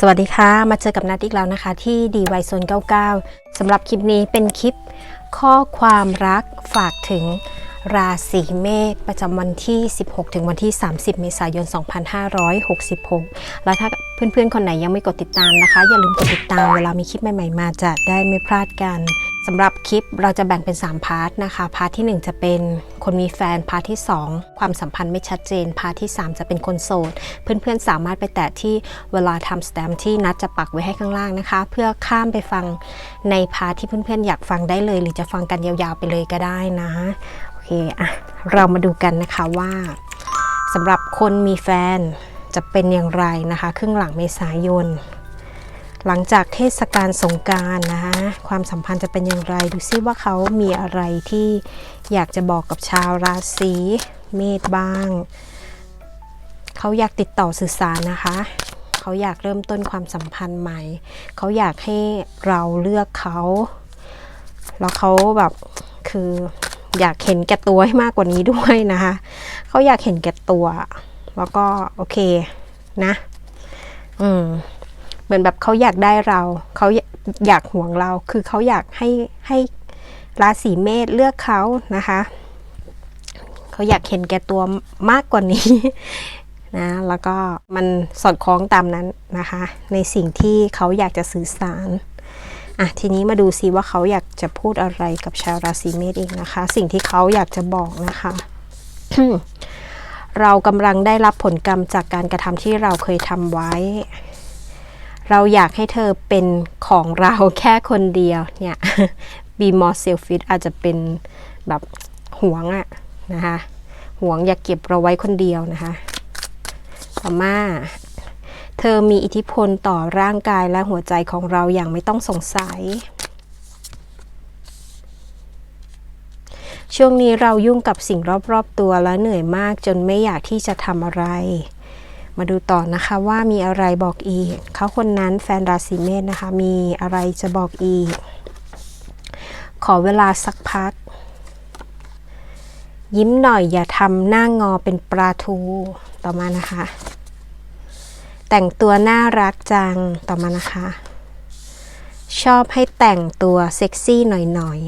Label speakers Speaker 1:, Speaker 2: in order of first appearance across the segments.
Speaker 1: สวัสดีค่ะ มาเจอกับนัดอีกแล้วนะคะที่ดีไวโซน99สำหรับคลิปนี้เป็นคลิปข้อความรักฝากถึง ราศีเมษประจำวันที่ 16 ถึงวันที่ 30 เมษายน 2566 แล้วถ้าเพื่อนๆ คนไหนยังไม่กดติดตามนะคะ อย่าลืมกดติดตามเวลามีคลิปใหม่ๆ มาจะได้ไม่พลาดกันสำหรับคลิปเราจะแบ่งเป็น 3 พาร์ทนะคะ พาร์ทที่ 1 จะเป็นคนมีแฟน พาร์ทที่ 2 ความสัมพันธ์ไม่ชัดเจน พาร์ทที่ 3 จะเป็นคนโสด เพื่อนๆ สามารถไปแตะที่เวลาทำสแตมป์ที่นัดจะปักไว้ให้ข้างล่างนะคะ เพื่อข้ามไปฟังในพาร์ทที่เพื่อนๆ อยากฟังได้เลย หรือจะฟังกันยาวๆไปเลยก็ได้นะ เคอะเรามาดูกันนะคะว่าสำหรับคนมีแฟนจะเป็นอย่างไรนะคะ ครึ่งหลังเมษายน หลังจากเทศกาลสงการนะคะความสัมพันธ์จะเป็นอย่างไรดูซิว่าเขามีอะไรที่อยากจะบอกกับชาวราศีเมษบ้าง เขาอยากติดต่อสื่อสารนะคะเขาอยากเริ่มต้นความสัมพันธ์ใหม่ เขาอยากให้เราเลือกเขา แล้วเขาแบบคือ อยากเห็นแก่ตัวให้มากกว่านี้ด้วยนะคะเขาอยากเห็นแก่ตัว แล้วก็โอเคนะ อืมเหมือนแบบเขาอยากได้เราเขาอยากห่วงเราคือเขาอยากให้ให้ราศีเมษเลือกเขานะคะเขาอยากเห็นแก่ตัวมากกว่านี้นะแล้วก็มันสอดคล้องตามนั้นนะคะ ในสิ่งที่เขาอยากจะสื่อสาร อะทีนี้มาดูซิว่าเขาอยากจะพูดอะไรกับชาวราศีเมษเองนะคะ สิ่งที่เขาอยากจะบอกนะคะเรากำลังได้รับผลกรรมจากการกระทำที่เราเคยทำไว้ เราอยากให้เธอเป็นของเราแค่คนเดียวเนี่ย be more selfish อาจจะเป็นแบบหวงอะนะคะหวงอยากเก็บเราไว้คนเดียวนะคะต่อมา เธอมีอิทธิพลต่อร่างกายและหัวใจของเราอย่างไม่ต้องสงสัย ช่วงนี้เรายุ่งกับสิ่งรอบๆตัวและเหนื่อยมากจนไม่อยากที่จะทำอะไร มาดูต่อนะคะว่ามีอะไรบอกอีก เขาคนนั้นแฟนราศีเมษนะคะ มีอะไรจะบอกอีก ขอเวลาสักพัก ยิ้มหน่อยอย่าทำหน้างอเป็นปลาทู ต่อมานะคะ แต่งตัวน่ารักจังต่อมานะคะ ชอบให้แต่งตัวเซ็กซี่หน่อย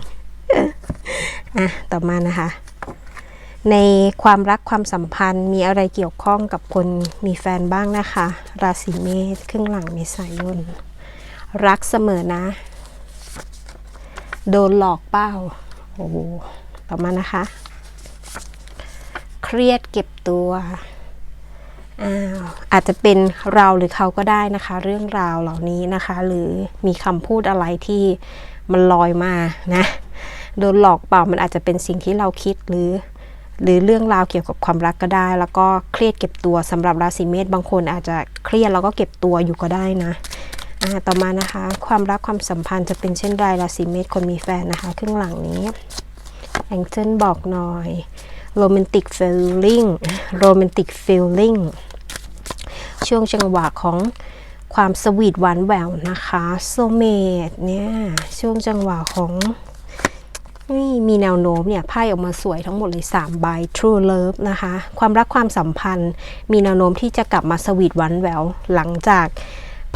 Speaker 1: ๆอะต่อมานะคะ ในความรักความสัมพันธ์มีอะไรเกี่ยวข้องกับคนมีแฟนบ้างนะคะ ราศีเมษครึ่งหลังเมษายนรักเสมอนะ โดนหลอกเป้าโอ้ต่อมานะคะ เครียดเก็บตัว อาจจะเป็นเราหรือเขาก็ได้นะคะ เรื่องราวเหล่านี้นะคะ หรือมีคำพูดอะไรที่มันลอยมานะโดนหลอกเปล่ามันอาจจะเป็นสิ่งที่เราคิดหรือ หรือเรื่องราวเกี่ยวกับความรักก็ได้ แล้วก็เครียดเก็บตัวสำหรับราศีเมษบางคนอาจจะเครียดแล้วก็เก็บตัวอยู่ก็ได้นะต่อมานะคะ ความรักความสัมพันธ์จะเป็นเช่นไรราศีเมษคนมีแฟนนะคะครึ่งหลังนี้แองเจิลบอกหน่อยโรแมนติกฟีลลิ่งโรแมนติกฟีลลิ่ง ช่วงจังหวะของความสวีทหวานแหววนะคะโซเมดเนี่ยช่วงจังหวะของนี่มีแนวโน้มเนี่ยไพ่ออกมาสวยทั้งหมดเลย 3 ใบ True Love นะคะ ความรักความสัมพันธ์ มีแนวโน้มที่จะกลับมาสวีทหวานแหววหลังจาก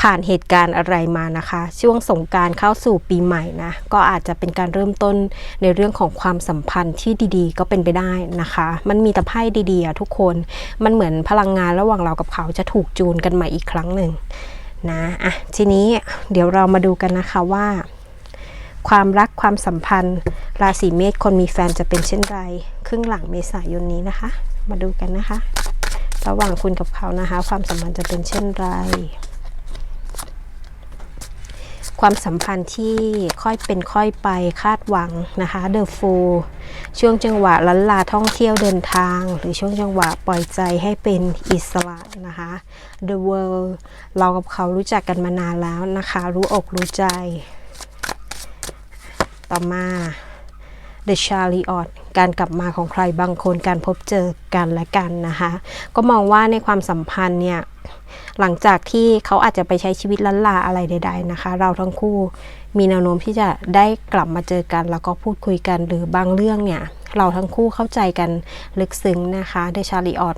Speaker 1: ผ่านเหตุการณ์อะไรมานะคะ ช่วงสงการเข้าสู่ปีใหม่นะ ก็อาจจะเป็นการเริ่มต้นในเรื่องของความสัมพันธ์ที่ดีๆ ก็เป็นไปได้นะคะ มันมีแต่ไพ่ดีๆทุกคนมันเหมือนพลังงานระหว่างเรากับเขาจะถูกจูนกันใหม่อีกครั้งหนึ่งนะอะทีนี้เดี๋ยวเรามาดูกันนะคะว่า ความรักความสัมพันธ์ ราศีเมษคนมีแฟนจะเป็นเช่นไร ครึ่งหลังเมษายนนี้นะคะ มาดูกันนะคะ ระหว่างคุณกับเขานะคะ ความสัมพันธ์จะเป็นเช่นไร ความสัมพันธ์ที่ค่อยเป็นค่อยไปคาดหวังนะคะ The Fool ช่วงจังหวะลันลาท่องเที่ยวเดินทาง หรือช่วงจังหวะปล่อยใจให้เป็นอิสระนะคะ The World เรากับเขารู้จักกันมานานแล้วนะคะ รู้อกรู้ใจ ต่อมา The Chariot การกลับมาของใครบางคนการพบเจอกันและกันนะคะ ก็มองว่าในความสัมพันธ์เนี่ย หลังจากที่เขาอาจจะไปใช้ชีวิตลันลาอะไรใด ๆนะคะ เราทั้งคู่มีแนวโน้มที่จะได้กลับมาเจอกัน แล้วก็พูดคุยกันหรือบางเรื่องเนี่ย เราทั้งคู่เข้าใจกันลึกซึ้งนะคะ The Chariot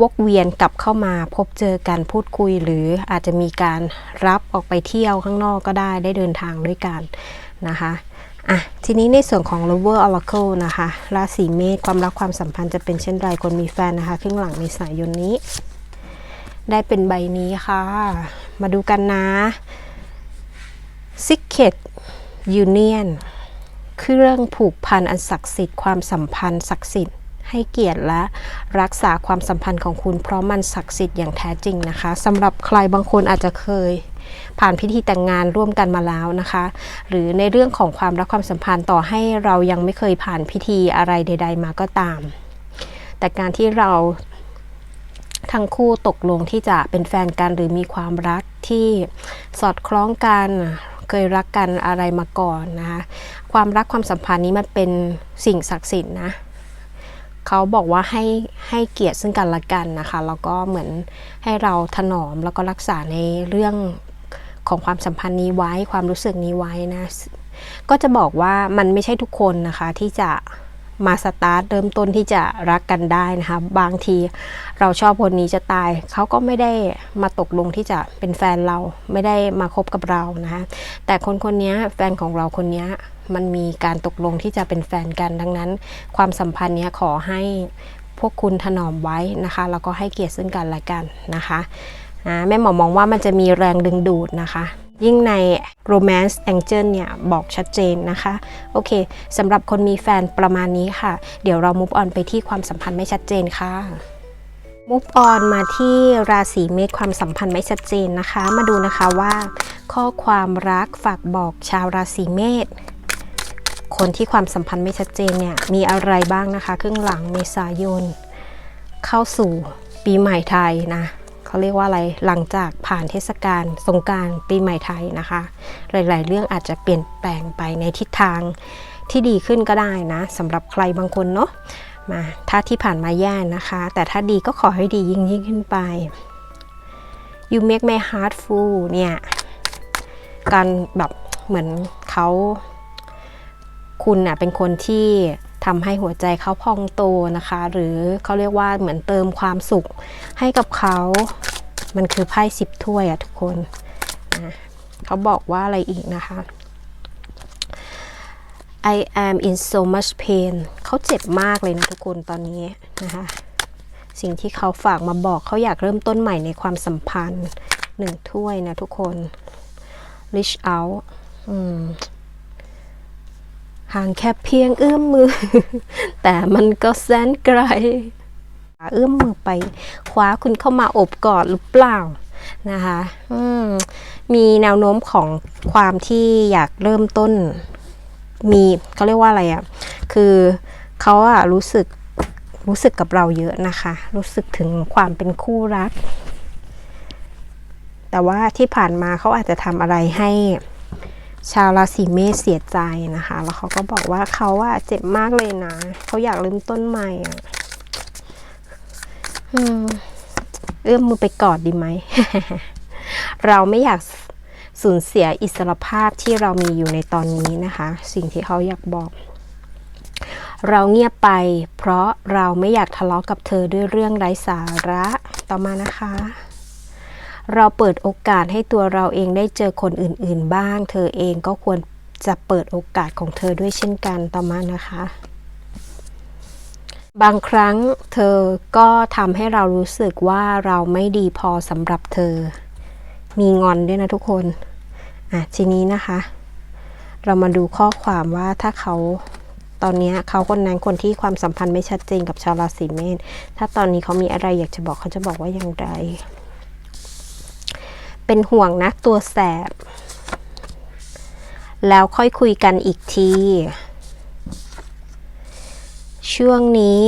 Speaker 1: วกเวียนกลับเข้ามาพบเจอกันพูดคุย หรืออาจจะมีการรับออกไปเที่ยวข้างนอกก็ได้ได้เดินทางด้วยกันนะคะอะทีนี้ในส่วนของ Lover Oracle นะคะราศีเมษความรักความสัมพันธ์จะเป็นเช่นไรคนมีแฟนนะคะครึ่งหลังเมษายนนี้ ได้เป็นใบนี้ค่ะ มาดูกันนะ Secret Union เครื่องผูกพันอันศักดิ์สิทธิ์ความสัมพันธ์ศักดิ์สิทธิ์ให้เกียรติและรักษาความสัมพันธ์ของคุณ เพราะมันศักดิ์สิทธิ์อย่างแท้จริงนะคะสำหรับใครบางคนอาจจะเคย ผ่านพิธีแต่งงานร่วมกันมาแล้วนะคะ หรือในเรื่องของความรักความสัมพันธ์ต่อให้เรายังไม่เคยผ่านพิธีอะไรใด ๆ มาก็ตาม แต่การที่เรา ทั้งคู่ตกลงที่จะเป็นแฟนกันหรือมีความรักที่สอดคล้องกันเคยรักกันอะไรมาก่อนนะคะความรักความสัมพันธ์นี้มันเป็นสิ่งศักดิ์สิทธิ์นะเขาบอกว่าให้ให้เกียรติซึ่งกันและกันนะคะแล้วก็เหมือนให้เราถนอมแล้วก็รักษาในเรื่องของความสัมพันธ์นี้ไว้ความรู้สึกนี้ไว้นะก็จะบอกว่ามันไม่ใช่ทุกคนนะคะที่จะ มาสตาร์ทเริ่มต้นที่จะรักกันได้นะคะ บางทีเราชอบคนนี้จะตาย เขาก็ไม่ได้มาตกลงที่จะเป็นแฟนเราไม่ได้มาคบกับเรานะคะแต่คนคนนี้แฟนของเราคนนี้มันมีการตกลงที่จะเป็นแฟนกันดังนั้น ความสัมพันธ์นี้ขอให้พวกคุณถนอมไว้นะคะแล้วก็ให้เกียรติซึ่งกันและกันนะคะอ่าแม่หมอมองว่ามันจะมีแรงดึงดูดนะคะ ยิ่งใน romance angel เนี่ยบอกชัดเจนนะคะ โอเคสำหรับคนมีแฟนประมาณนี้ค่ะ เดี๋ยวเรา move on ไปที่ความสัมพันธ์ไม่ชัดเจนค่ะ move on มาที่ราศีเมษความสัมพันธ์ไม่ชัดเจนนะคะ มาดูนะคะว่า ข้อความรักฝากบอกชาวราศีเมษคนที่ความสัมพันธ์ไม่ชัดเจนเนี่ยมีอะไรบ้างนะคะ ครึ่งหลังเมษายน เข้าสู่ปีใหม่ไทยนะ เขาเรียกว่าอะไรหลังจากผ่านเทศกาลสงการปีใหม่ไทยนะคะ หลาย ๆ เรื่องอาจจะเปลี่ยนแปลงไปในทิศทางที่ดีขึ้นก็ได้นะสำหรับใครบางคนเนาะมาถ้าที่ผ่านมาแย่นะคะ แต่ถ้าดีก็ขอให้ดียิ่งยิ่งขึ้นไป you make my heart full เนี่ยการแบบเหมือนเขาคุณน่ะเป็นคนที่ ทำให้หัวใจเขาพองโตนะคะ หรือเขาเรียกว่าเหมือนเติมความสุขให้กับเขา มันคือไพ่สิบถ้วยอะทุกคนนะเขาบอกว่าอะไรอีกนะคะ I am in so much pain เขาเจ็บมากเลยนะทุกคนตอนนี้นะคะสิ่งที่เขาฝากมาบอกเขาอยากเริ่มต้นใหม่ในความสัมพันธ์หนึ่งถ้วยนะทุกคน reach out อืม ห่างแค่เพียงเอื้อมมือ แต่มันก็แสนไกล เอื้อมมือไปคว้าคุณเข้ามาอบกอดหรือเปล่านะคะมมีแนวโน้มของความที่อยากเริ่มต้น มีเขาเรียกว่าอะไรอะ่ะ คือเขาอะรู้สึกรู้สึกกับเราเยอะนะคะ รู้สึกถึงความเป็นคู่รัก แต่ว่าที่ผ่านมาเขาอาจจะทำอะไรให้ ชาวราศีเมษเสียใจนะคะ แล้วเขาก็บอกว่าเขาอะเจ็บมากเลยนะ เขาอยากเริ่มต้นใหม่อะเอื้อมมือไปกอดดีไหม เราไม่อยากสูญเสียอิสรภาพที่เรามีอยู่ในตอนนี้นะคะ สิ่งที่เขาอยากบอก เราเงียบไปเพราะเราไม่อยากทะเลาะกับเธอด้วยเรื่องไร้สาระต่อมานะคะ เราเปิดโอกาสให้ตัวเราเองได้เจอคนอื่นๆบ้าง เธอเองก็ควรจะเปิดโอกาสของเธอด้วยเช่นกันต่อมานะคะ บางครั้งเธอก็ทำให้เรารู้สึกว่าเราไม่ดีพอสำหรับเธอ มีงอนด้วยนะทุกคน อะทีนี้นะคะ เรามาดูข้อความว่าถ้าเขาตอนนี้เขาคนนั้นคนที่ความสัมพันธ์ไม่ชัดเจนกับชาวราศีเมษถ้าตอนนี้เขามีอะไรอยากจะบอกเขาจะบอกว่าอย่างไร เป็นห่วงนะตัวแสบ แล้วค่อยคุยกันอีกที ช่วงนี้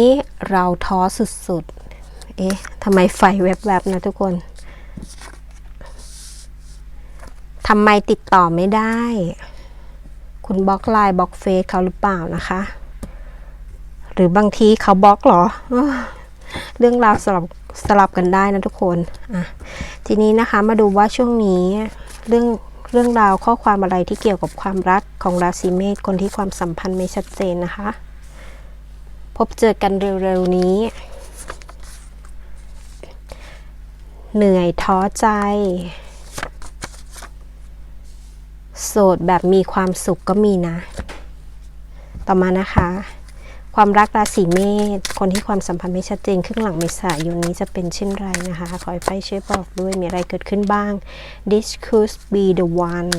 Speaker 1: เราท้อสุดๆ เอ๊ะทำไมไฟแวบๆนะทุกคนทำไมติดต่อไม่ได้ คุณบล็อกไลน์บล็อกเฟซเขาหรือเปล่านะคะ หรือบางทีเขาบล็อกเหรออ เรื่องราวสลับสลับกันได้นะทุกคนอะทีนี้นะคะมาดูว่าช่วงนี้เรื่องเรื่องราวข้อความอะไรที่เกี่ยวกับความรักของราศีเมษคนที่ความสัมพันธ์ไม่ชัดเจนนะคะ พบเจอกันเร็วๆนี้ เหนื่อยท้อใจ โสดแบบมีความสุขก็มีนะ ต่อมานะคะ ความรักราศีเมษคนที่ความสัมพันธ์ไม่ชัดเจนครึ่งหลังเมษายนนี้จะเป็นเช่นไรนะคะ ขอให้ไฟช่วยบอกด้วยมีอะไรเกิดขึ้นบ้าง this could be the one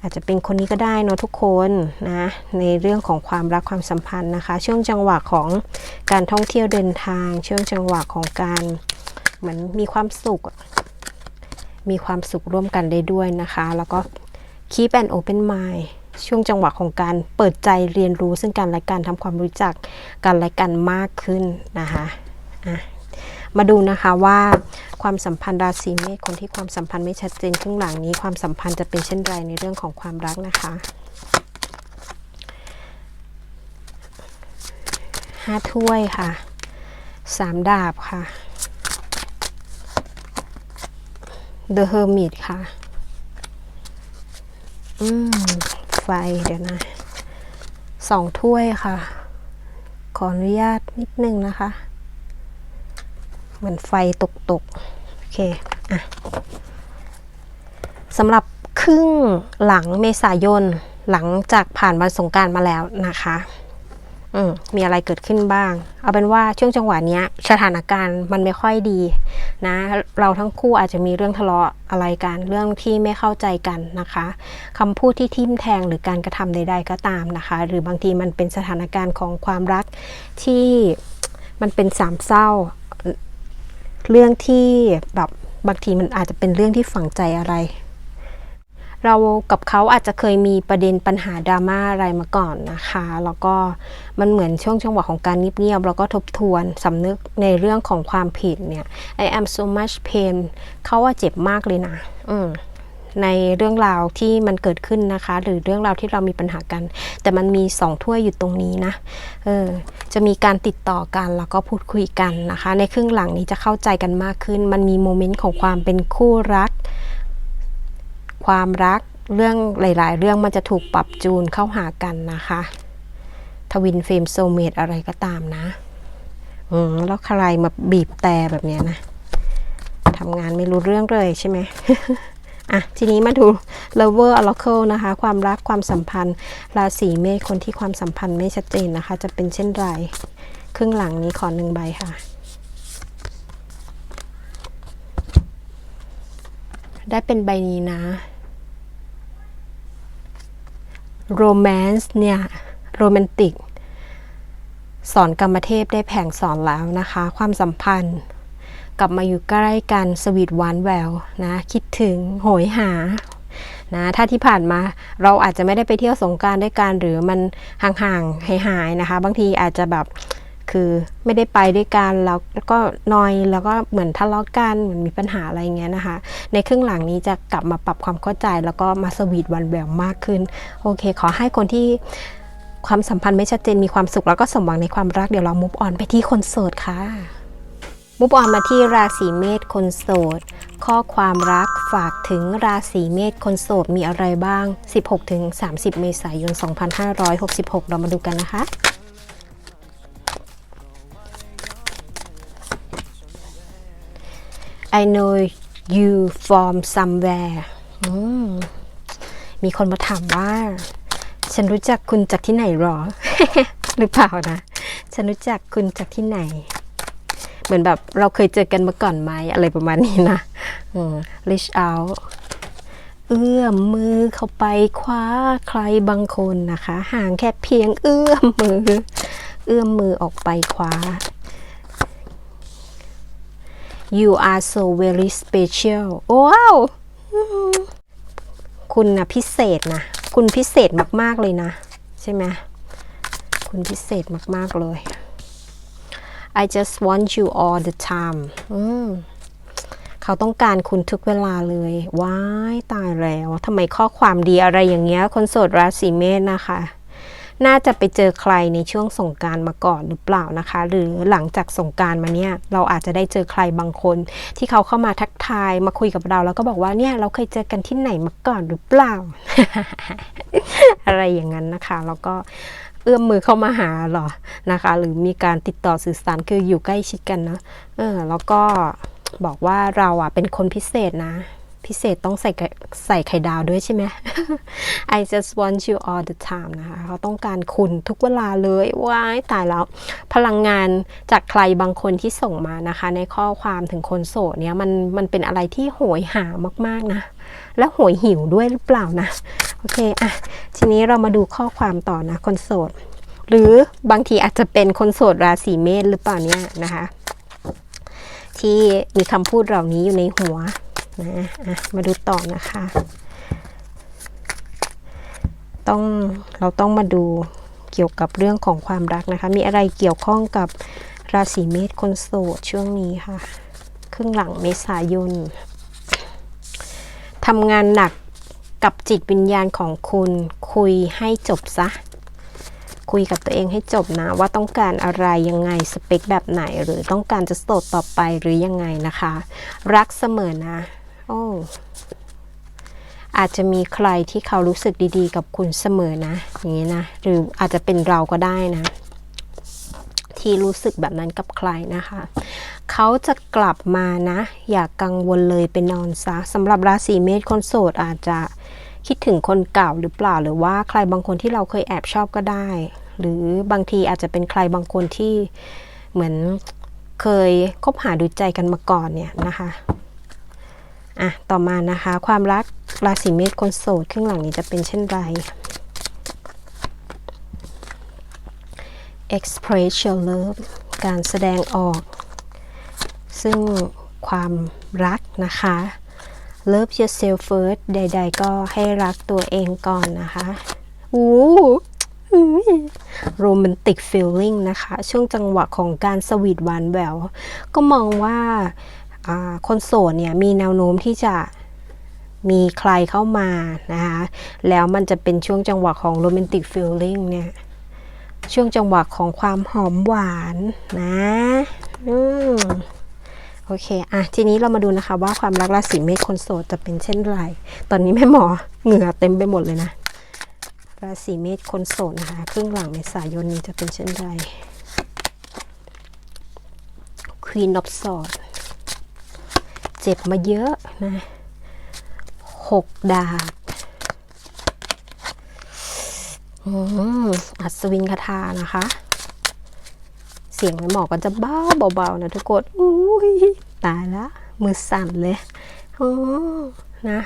Speaker 1: อาจจะเป็นคนนี้ก็ได้เนอะทุกคนนะในเรื่องของความรักความสัมพันธ์นะคะ ช่วงจังหวะของการท่องเที่ยวเดินทาง ช่วงจังหวะของการเหมือนมีความสุข มีความสุขร่วมกันได้ด้วยนะคะ แล้วก็ keep an open mind ช่วงจังหวะของการเปิดใจเรียนรู้ซึ่งกันและกันทำความรู้จักกันและกันมากขึ้นนะคะะมาดูนะคะว่าความสัมพันธ์ราศีเมษคนที่ความสัมพันธ์ไม่ชัดเจนครึ่งหลังนี้ ความสัมพันธ์จะเป็นเช่นไรในเรื่องของความรักนะคะห้าถ้วยค่ะสามดาบค่ะ The Hermit ค่ะ อืม ไฟเดี๋ยวนะสองถ้วยค่ะ ขออนุญาตนิดนึงนะคะ เหมือนไฟตกตกๆโอเคอะสำหรับครึ่งหลังเมษายนหลังจากผ่านวันสงการมาแล้วนะคะ มมีอะไรเกิดขึ้นบ้าง เอาเป็นว่าช่วงจังหวะเนี้ยสถานการณ์มันไม่ค่อยดีนะ เราทั้งคู่อาจจะมีเรื่องทะเลาะอะไรกันเรื่องที่ไม่เข้าใจกันนะคะคำพูดที่ทิ่มแทงหรือการกระทำใด ๆ ก็ตามนะคะ หรือบางทีมันเป็นสถานการณ์ของความรักที่มันเป็นสามเศร้า เรื่องที่แบบบางทีมันอาจจะเป็นเรื่องที่ฝังใจอะไร เรากับเขาอาจจะเคยมีประเด็นปัญหาดราม่าอะไรมาก่อนนะคะ แล้วก็มันเหมือนช่วงจังวะของการเงียบๆแล้วก็ทบทวนสำนึกในเรื่องของความผิดเนี่ย I am so much pain เขาว่าเจ็บมากเลยนะ อืมในเรื่องราวที่มันเกิดขึ้นนะคะ หรือเรื่องราวที่เรามีปัญหากัน แต่มันมีสองถ้วยอยู่ตรงนี้นะเออจะมีการติดต่อกันแล้วก็พูดคุยกันนะคะ ในครึ่งหลังนี้จะเข้าใจกันมากขึ้น มันมีโมเมนต์ของความเป็นคู่รัก ความรักเรื่องหลาย ๆ เรื่องมันจะถูกปรับจูนเข้าหากันนะคะ ทวินเฟรมโซเมตอะไรก็ตามนะ อืมแล้วใครมาบีบแต่แบบเนี้ยนะทำงานไม่รู้เรื่องเลยใช่ไหมอะ ทีนี้มาดู lover oracle นะคะ ความรักความสัมพันธ์ ราศีเมษคนที่ความสัมพันธ์ไม่ชัดเจนนะคะ จะเป็นเช่นไร ครึ่งหลังนี้ขอหนึ่งใบค่ะ ได้เป็นใบนี้นะ โรแมนส์เนี่ยโรแมนติก สอนกรรมเทพได้แผงสอนแล้วนะคะ ความสัมพันธ์กลับมาอยู่ใกล้กันสวีทหวานแววนะ คิดถึงโหยหานะถ้าที่ผ่านมาเราอาจจะไม่ได้ไปเที่ยวสงการด้วยกันหรือมันห่างๆหายๆนะคะ บางทีอาจจะแบบ คือไม่ได้ไปด้วยกันแล้วก็นอยแล้วก็เหมือนทะเลาะกันเหมือนมีปัญหาอะไรเงี้ยนะคะ ในครึ่งหลังนี้จะกลับมาปรับความเข้าใจแล้วก็มาสวีทวันแหววมากขึ้น โอเค ขอให้คนที่ความสัมพันธ์ไม่ชัดเจนมีความสุขแล้วก็สมหวังในความรักเดี๋ยวเรามุฟออนไปที่คนโสดค่ะมุฟออนมาที่ราศีเมษคนโสด ข้อความรักฝากถึงราศีเมษคนโสดมีอะไรบ้าง 16-30 เมษายน 2566 เรามาดูกันนะคะ I know you from somewhere อืมมีคนมาถามว่า ฉันรู้จักคุณจากที่ไหนหรอ หรือเปล่านะ ฉันรู้จักคุณจากที่ไหน เหมือนแบบเราเคยเจอกันมาก่อนไหมอะไรประมาณนี้นะอืม reach out เอื้อมมือเข้าไปคว้าใครบางคนนะคะ ห่างแค่เพียงเอื้อมมือ เอื้อมมือออกไปคว้า you are so very special ว้าว คุณนะพิเศษนะ คุณพิเศษมาก ๆ เลยนะ ใช่ไหม คุณพิเศษมาก ๆ เลย I just want you all the time อืมเขาต้องการคุณทุกเวลาเลย ว้าย ตายแล้ว ทำไมข้อความดีอะไรอย่างเงี้ย คนโสดราศีเมษนะคะ น่าจะไปเจอใครในช่วงสงการมาก่อนหรือเปล่านะคะ หรือหลังจากสงการมาเนี่ยเราอาจจะได้เจอใครบางคน ที่เขาเข้ามาทักทายมาคุยกับเราแล้วก็บอกว่าเนี่ยเราเคยเจอกันที่ไหนมาก่อนหรือเปล่า อะไรอย่างนั้นนะคะแล้วก็เอื้อมมือเข้ามาหาหรอนะคะ หรือมีการติดต่อสื่อสารคืออยู่ใกล้ชิดกันนะเออแล้วก็บอกว่าเราอะเป็นคนพิเศษนะ พิเศษต้องใส่ไข่ใส่ไข่ดาวด้วยใช่ไหม I just want you all the time นะคะเขาต้องการคุณทุกเวลาเลยว้ายตายแล้ว พลังงานจากใครบางคนที่ส่งมานะคะ ในข้อความถึงคนโสดเนี่ยมันมันเป็นอะไรที่โหยหามาก ๆ นะ และโหยหิวด้วยหรือเปล่านะ โอเคอะทีนี้เรามาดูข้อความต่อนะคนโสด หรือบางทีอาจจะเป็นคนโสดราศีเมษหรือเปล่าเนี่ยนะคะที่มีคำพูดเหล่านี้อยู่ในหัว นะมาดูต่อนะคะ ต้องเราต้องมาดูเกี่ยวกับเรื่องของความรักนะคะ มีอะไรเกี่ยวข้องกับราศีเมษคนโสดช่วงนี้ค่ะ ครึ่งหลังเมษายนทำงานหนักกับจิตวิญญาณของคุณคุยให้จบซะ คุยกับตัวเองให้จบนะ ว่าต้องการอะไรยังไงสเปคแบบไหน หรือต้องการจะโสดต่อไปหรือยังไงนะคะ รักเสมอนะ โอ้อาจจะมีใครที่เขารู้สึกดีๆ กับคุณเสมอนะ อย่างนี้นะ หรืออาจจะเป็นเราก็ได้นะ ที่รู้สึกแบบนั้นกับใครนะคะ เขาจะกลับมานะ อย่ากกังวลเลยไปนอนซะสำหรับราศีเมษคนโสดอาจจะคิดถึงคนเก่าหรือเปล่า หรือว่าใครบางคนที่เราเคยแอบชอบก็ได้ หรือบางทีอาจจะเป็นใครบางคนที่เหมือนเคยคบหาดูใจกันมาก่อนเนี่ยนะคะ อะต่อมานะคะ ความรักราศีเมษคนโสดครึ่งหลังนี้จะเป็นเช่นไร express your love การแสดงออก ซึ่งความรักนะคะ love yourself first ใด ๆ ก็ให้รักตัวเองก่อนนะคะอู้โรแมนติกฟีลลิ่งนะคะ ช่วงจังหวะของการสวีทหวานแหวว ก็มองว่า คนโสดเนี่ยมีแนวโน้มที่จะมีใครเข้ามานะคะแล้วมันจะเป็นช่วงจังหวะของโรแมนติกฟีลลิ่งเนี่ยช่วงจังหวะของความหอมหวานนะอืมโอเค อะ ทีนี้เรามาดูนะคะว่าความรักราศีเมษคนโสดจะเป็นเช่นไร ตอนนี้แม่หมอเหงื่อเต็มไปหมดเลยนะ ราศีเมษคนโสดนะคะครึ่งหลังเมษายนนี้จะเป็นเช่นไร Queen of Swords เจ็บมาเยอะนะหกดาบอืมอัศวินคาถานะคะ เสียงไม่หมอกก็จะเบาเบาๆนะทุกคนอุ้ยตายละมือสั่นเลยโอ้นะ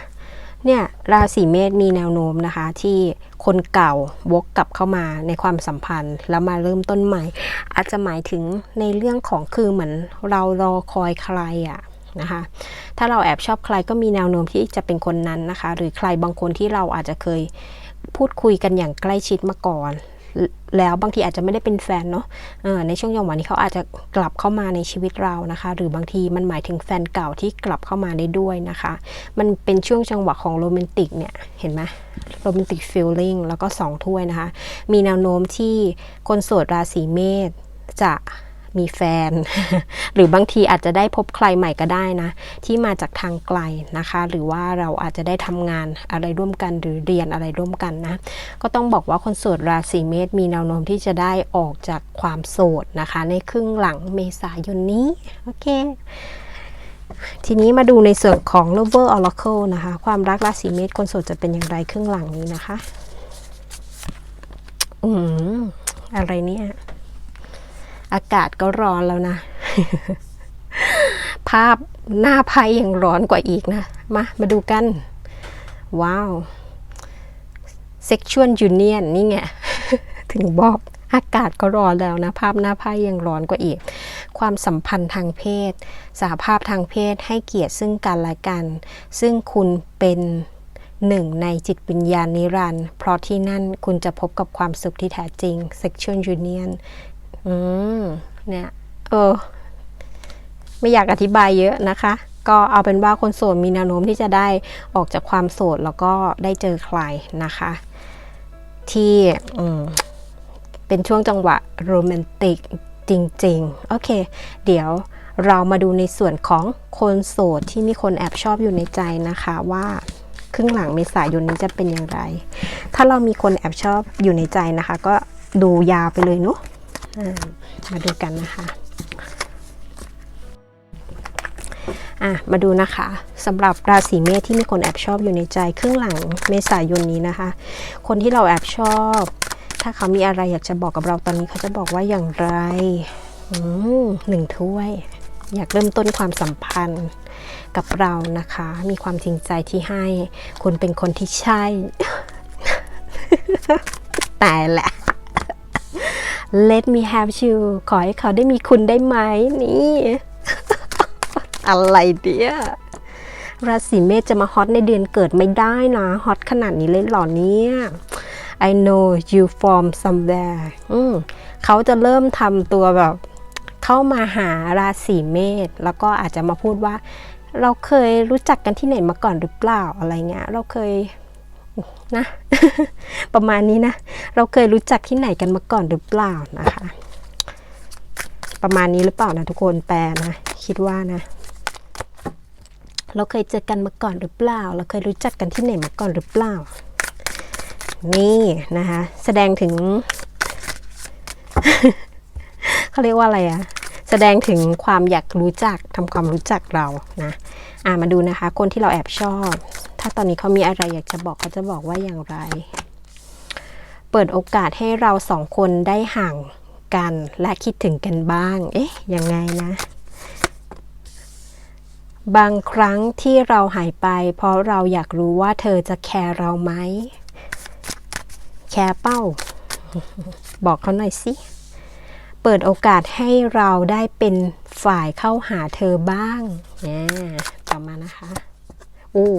Speaker 1: เนี่ยราศีเมษมีแนวโน้มนะคะ ที่คนเก่าวกกลับเข้ามาในความสัมพันธ์ แล้วมาเริ่มต้นใหม่ อาจจะหมายถึงในเรื่องของคือเหมือนเรารอคอยใครอะ นะคะ ถ้าเราแอบชอบใครก็มีแนวโน้มที่จะเป็นคนนั้นนะคะ หรือใครบางคนที่เราอาจจะเคยพูดคุยกันอย่างใกล้ชิดมาก่อน แล้วบางทีอาจจะไม่ได้เป็นแฟนเนาะในช่วงจังหวะนี้เขาอาจจะกลับเข้ามาในชีวิตเรานะคะ หรือบางทีมันหมายถึงแฟนเก่าที่กลับเข้ามาได้ด้วยนะคะ มันเป็นช่วงจังหวะของโรแมนติกเนี่ย เห็นไหมโรแมนติกฟีลลิ่งแล้วก็สองถ้วยนะคะ มีแนวโน้มที่คนโสดราศีเมษจะ มีแฟน หรือบางทีอาจจะได้พบใครใหม่ก็ได้นะ ที่มาจากทางไกลนะคะ หรือว่าเราอาจจะได้ทำงานอะไรร่วมกันหรือเรียนอะไรร่วมกันนะ ก็ต้องบอกว่าคนโสดราศีเมษมีแนวโน้มที่จะได้ออกจากความโสดนะคะ ในครึ่งหลังเมษายนนี้ โอเคทีนี้มาดูในส่วนของ Lover Oracle นะคะ ความรักราศีเมษคนโสดจะเป็นอย่างไรครึ่งหลังนี้นะคะ อืม อะไรเนี่ย อากาศก็ร้อนแล้วนะ ภาพหน้าไพ่ยังร้อนกว่าอีกนะ มา มาดูกัน ว้าว sexual union นี่ไง ถึงบอกอากาศก็ร้อนแล้วนะ ภาพหน้าไพ่ยังร้อนกว่าอีก ความสัมพันธ์ทางเพศสหภาพทางเพศให้เกียรติซึ่งกันและกัน ซึ่งคุณเป็นหนึ่งในจิตวิญญาณนิรันดร์เพราะที่นั่นคุณจะพบกับความสุขที่แท้จริง sexual union อืมเนี่ยเออ ไม่อยากอธิบายเยอะนะคะ ก็เอาเป็นว่าคนโสดมีแนวโน้มที่จะได้ออกจากความโสดแล้วก็ได้เจอใครนะคะ ที่อืมเป็นช่วงจังหวะโรแมนติกจริง ๆ โอเค เดี๋ยวเรามาดูในส่วนของคนโสดที่มีคนแอบชอบอยู่ในใจนะคะว่าครึ่งหลังเมษายนนี้จะเป็นอย่างไร ถ้าเรามีคนแอบชอบอยู่ในใจนะคะ ก็ดูยาวไปเลยเนาะ มาดูกันนะคะอะมาดูนะคะสำหรับราศีเมษที่มีคนแอบชอบอยู่ในใจครึ่งหลังเมษายนนี้นะคะ คนที่เราแอบชอบ ถ้าเขามีอะไรอยากจะบอกกับเราตอนนี้เขาจะบอกว่าอย่างไรหนึ่งถ้วย อยากเริ่มต้นความสัมพันธ์กับเรานะคะ มีความจริงใจที่ให้ คุณเป็นคนที่ใช่ แต่แหละ Let me have you ขอให้เขาได้มีคุณได้ไหมนี่ อะไรเดียราศีเมษจะมาฮอตในเดือนเกิดไม่ได้นะฮอตขนาดนี้เลยหรอเนี่ย I know you from somewhere เขาจะเริ่มทำตัวแบบ เข้ามาหาราศีเมษแล้วก็อาจจะมาพูดว่า เราเคยรู้จักกันที่ไหนมาก่อนหรือเปล่าอะไรเงี้ย เราเคย นะ ประมาณนี้นะ เราเคยรู้จักที่ไหนกันมาก่อนหรือเปล่านะคะ ประมาณนี้หรือเปล่านะทุกคนแปลนะ คิดว่านะ เราเคยเจอกันมาก่อนหรือเปล่า เราเคยรู้จักกันที่ไหนมาก่อนหรือเปล่า นี่นะคะ แสดงถึงเขาเรียกว่าอะไรอะแสดงถึงความอยากรู้จักทำความรู้จักเรานะ อ่ามาดูนะคะ คนที่เราแอบชอบ ถ้าตอนนี้เขามีอะไรอยากจะบอกเขาจะบอกว่าอย่างไร เปิดโอกาสให้เราสองคนได้ห่างกันและคิดถึงกันบ้าง เอ๊ะ ยังไงนะ บางครั้งที่เราหายไป เพราะเราอยากรู้ว่าเธอจะแคร์เราไหม แคร์เป้า บอกเขาหน่อยสิ เปิดโอกาสให้เราได้เป็นฝ่ายเข้าหาเธอบ้างเนี่ยต่อมานะคะ อู้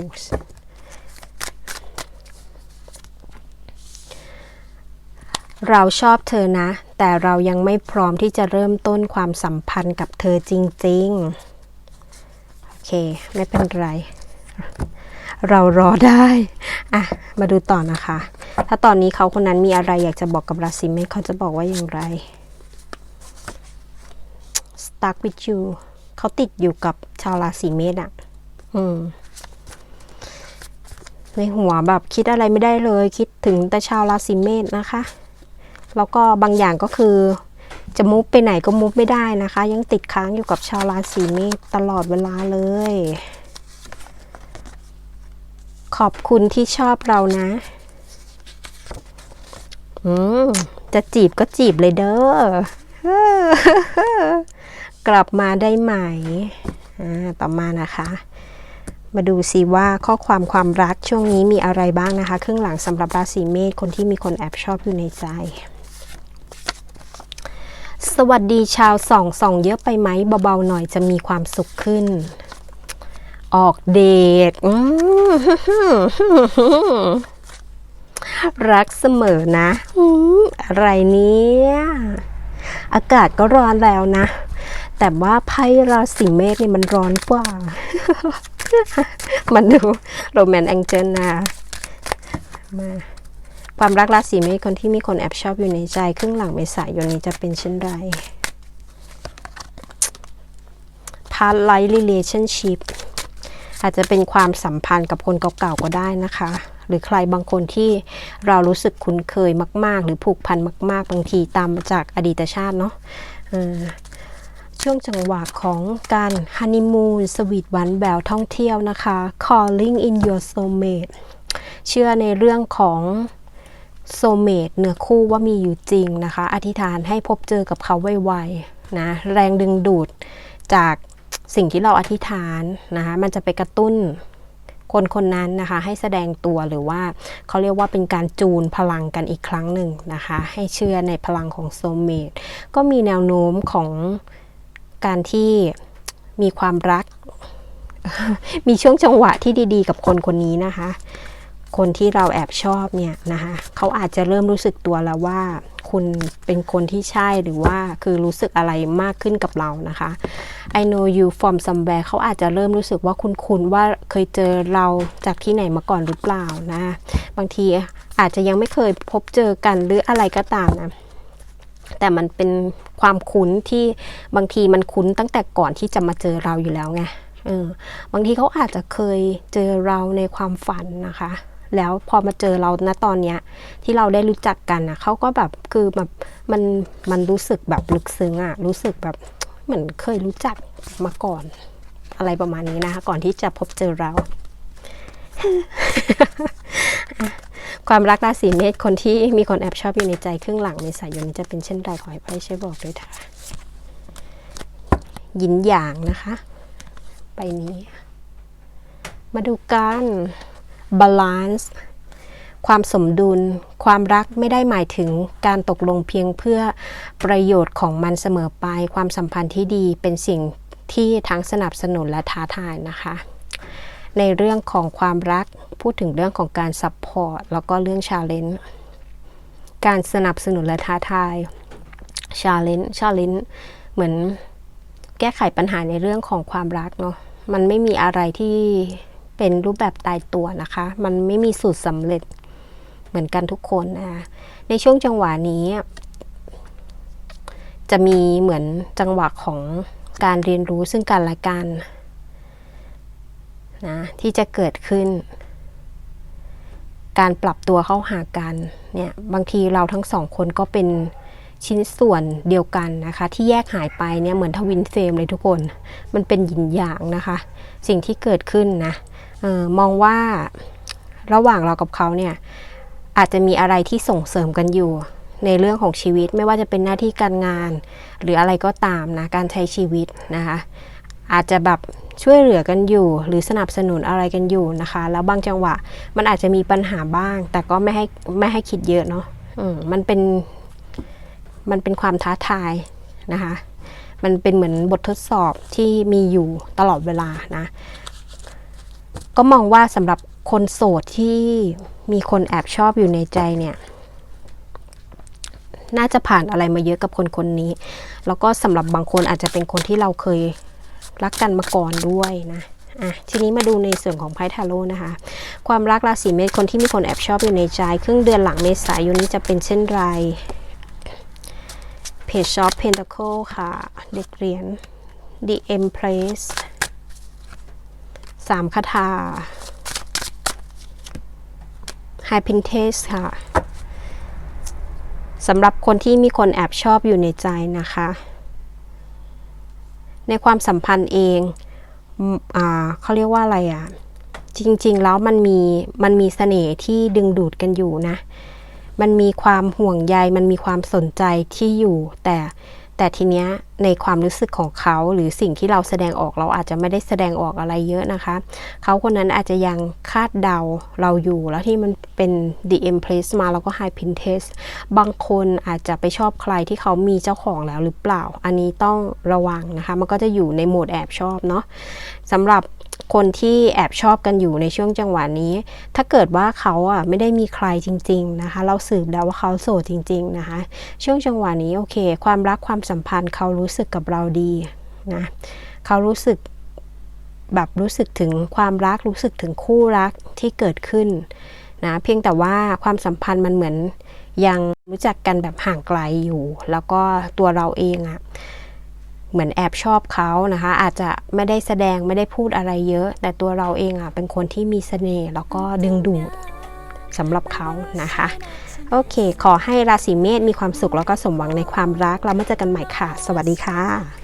Speaker 1: เราชอบเธอนะ แต่เรายังไม่พร้อมที่จะเริ่มต้นความสัมพันธ์กับเธอจริง ๆ โอเค ไม่เป็นไร เรารอได้ อะ มาดูต่อนะคะ ถ้าตอนนี้เขาคนนั้นมีอะไรอยากจะบอกกับราศีเมษเขาจะบอกว่าอย่างไร stuck with you เขาติดอยู่กับชาวราศีเมษอะ อืม ในหัวแบบคิดอะไรไม่ได้เลย คิดถึงแต่ชาวราศีเมษนะคะ แล้วก็บางอย่างก็คือจะมุฟไปไหนก็มุฟไม่ได้นะคะ ยังติดค้างอยู่กับชาวราศีเมษตลอดเวลาเลย ขอบคุณที่ชอบเรานะ อืม จะจีบก็จีบเลยเด้อกลับมาได้ไหม อ่า ต่อมานะคะ มาดูซิว่าข้อความความรักช่วงนี้มีอะไรบ้างนะคะ ครึ่งหลังสำหรับราศีเมษคนที่มีคนแอบชอบอยู่ในใจ สวัสดีชาวส่องส่องเยอะไปไหมเบาๆหน่อยจะมีความสุขขึ้น ออกเดทรักเสมอนะอะไรเนี่ยอากาศก็ร้อนแล้วนะ แต่ว่าไพ่ราศีเมษนี่มันร้อนกว่า มันดูโรแมนต์แองเจิลนะมาความรักราศีเมษคนที่มีคนแอบชอบอยู่ในใจ ครึ่งหลังเมษายนนี้จะเป็นเช่นไร past life relationship อาจจะเป็นความสัมพันธ์กับคนเก่าๆก็ได้นะคะ หรือใครบางคนที่เรารู้สึกคุ้นเคยมาก ๆ หรือผูกพันมาก ๆ บางทีตามมาจากอดีตชาติเนาะ ช่วงจังหวะของการฮันนีมูนสวีทหวานแบวท่องเที่ยวนะคะ calling in your soulmate เชื่อในเรื่องของโซเมตเนื้อคู่ว่ามีอยู่จริงนะคะ อธิษฐานให้พบเจอกับเขาไวๆนะแรงดึงดูดจากสิ่งที่เราอธิษฐานนะคะมันจะไปกระตุ้นคนคนนั้นนะคะ ให้แสดงตัวหรือว่าเขาเรียกว่าเป็นการจูนพลังกันอีกครั้งหนึ่งนะคะ ให้เชื่อในพลังของโซเมตก็มีแนวโน้มของ การที่มีความรัก มีช่วงจังหวะที่ดีๆ กับคนคนนี้นะคะ คนที่เราแอบชอบเนี่ยนะคะเขาอาจจะเริ่มรู้สึกตัวแล้วว่า คุณเป็นคนที่ใช่หรือว่าคือรู้สึกอะไรมากขึ้นกับเรานะคะ I know you from somewhere เขาอาจจะเริ่มรู้สึกว่าคุณคุณว่าเคยเจอเราจากที่ไหนมาก่อนหรือเปล่านะ บางทีอาจจะยังไม่เคยพบเจอกันหรืออะไรก็ตามนะแต่มันเป็น ความคุ้นที่บางทีมันคุ้นตั้งแต่ก่อนที่จะมาเจอเราอยู่แล้วไงเออบางทีเขาอาจจะเคยเจอเราในความฝันนะคะ แล้วพอมาเจอเราณตอนเนี้ยที่เราได้รู้จักกันนะเขาก็แบบคือแบบมันมันรู้สึกแบบลึกซึ้งอะรู้สึกแบบเหมือนเคยรู้จักมาก่อน อะไรประมาณนี้นะคะก่อนที่จะพบเจอเรา ความรักราศีเมษคนที่มีคนแอบชอบอยู่ในใจครึ่งหลังเมษายนนี้จะเป็นเช่นไรขอให้ไพ่ช่วยบอกด้วยค่ะหยินหยางนะคะไปนี้ มาดูกันบาลานซ์ความสมดุล ความรักไม่ได้หมายถึงการตกลงเพียงเพื่อประโยชน์ของมันเสมอไป ความสัมพันธ์ที่ดีเป็นสิ่งที่ทั้งสนับสนุนและท้าทายนะคะ ในเรื่องของความรัก พูดถึงเรื่องของการซัพพอร์ตแล้วก็เรื่องชาเลนจ์การสนับสนุนและท้าทายชาเลนจ์ชาเลนจ์เหมือนแก้ไขปัญหาในเรื่องของความรักเนาะมันไม่มีอะไรที่เป็นรูปแบบตายตัวนะคะ มันไม่มีสูตรสำเร็จเหมือนกันทุกคนนะคะในช่วงจังหวะนี้ จะมีเหมือนจังหวะของการเรียนรู้ซึ่งกันและกัน นะที่จะเกิดขึ้น การปรับตัวเข้าหากันเนี่ยบางทีเราทั้งสองคนก็เป็นชิ้นส่วนเดียวกันนะคะ ที่แยกหายไปเนี่ยเหมือนทวินเฟรมเลยทุกคน มันเป็นหยินหยางนะคะ สิ่งที่เกิดขึ้นนะออมองว่าระหว่างเรากับเขาเนี่ยอาจจะมีอะไรที่ส่งเสริมกันอยู่ในเรื่องของชีวิตไม่ว่าจะเป็นหน้าที่การงาน หรืออะไรก็ตามนะการใช้ชีวิตนะคะ อาจจะแบบช่วยเหลือกันอยู่ หรือสนับสนุนอะไรกันอยู่นะคะ แล้วบางจังหวะมันอาจจะมีปัญหาบ้าง แต่ก็ไม่ให้ไม่ให้คิดเยอะเนาะอืมมันเป็นมันเป็นความท้าทายนะคะ มันเป็นเหมือนบททดสอบที่มีอยู่ตลอดเวลานะ ก็มองว่าสำหรับคนโสดที่มีคนแอบชอบอยู่ในใจเนี่ย น่าจะผ่านอะไรมาเยอะกับคนคนนี้ แล้วก็สำหรับบางคนอาจจะเป็นคนที่เราเคย รักกันมาก่อนด้วยนะอะทีนี้มาดูในส่วนของไพ่ทาโร่นะคะ ความรักราศีเมษคนที่มีคนแอบชอบอยู่ในใจ ครึ่งเดือนหลังเมษายนนี้จะเป็นเช่นไร Page of Pentacle ค่ะ เด็กเหรียญ The Empress สามคาถา High Princess ค่ะสำหรับคนที่มีคนแอบชอบอยู่ในใจนะคะ ในความสัมพันธ์เองอ่าเขาเรียกว่าอะไรอะ่ะ จริง ๆ แล้วมันมีมันมีเสน่ห์ที่ดึงดูดกันอยู่นะ มันมีความห่วงใย มันมีความสนใจที่อยู่ แต่แต่ทีเนี้ย ในความรู้สึกของเขา หรือสิ่งที่เราแสดงออกเราอาจจะไม่ได้แสดงออกอะไรเยอะนะคะ เขาคนนั้นอาจจะยังคาดเดาเราอยู่ แล้วที่มันเป็น The Empress มาแล้วก็ High Princess บางคนอาจจะไปชอบใครที่เขามีเจ้าของแล้วหรือเปล่า อันนี้ต้องระวังนะคะ มันก็จะอยู่ในโหมดแอบชอบเนาะสำหรับคนที่แอบชอบกันอยู่ในช่วงจังหวะนี้ ถ้าเกิดว่าเขาอะไม่ได้มีใครจริง ๆนะคะ เราสืบแล้วว่าเขาโสดจริง ๆนะคะ ช่วงจังหวะนี้โอเค ความรักความสัมพันธ์เขารู้รู้สึกกับเราดีนะเขารู้สึกแบบรู้สึกถึงความรักรู้สึกถึงคู่รักที่เกิดขึ้นนะเพียงแต่ว่าความสัมพันธ์มันเหมือนยังรู้จักกันแบบห่างไกลอยู่ แล้วก็ตัวเราเองอะเหมือนแอบชอบเขานะคะ อาจจะไม่ได้แสดงไม่ได้พูดอะไรเยอะ แต่ตัวเราเองอะเป็นคนที่มีเสน่ห์แล้วก็ดึงดูดสำหรับเขานะคะ โอเค ขอให้ราศีเมษมีความสุขแล้วก็สมหวังในความรัก เรามาเจอกันใหม่ค่ะ สวัสดีค่ะ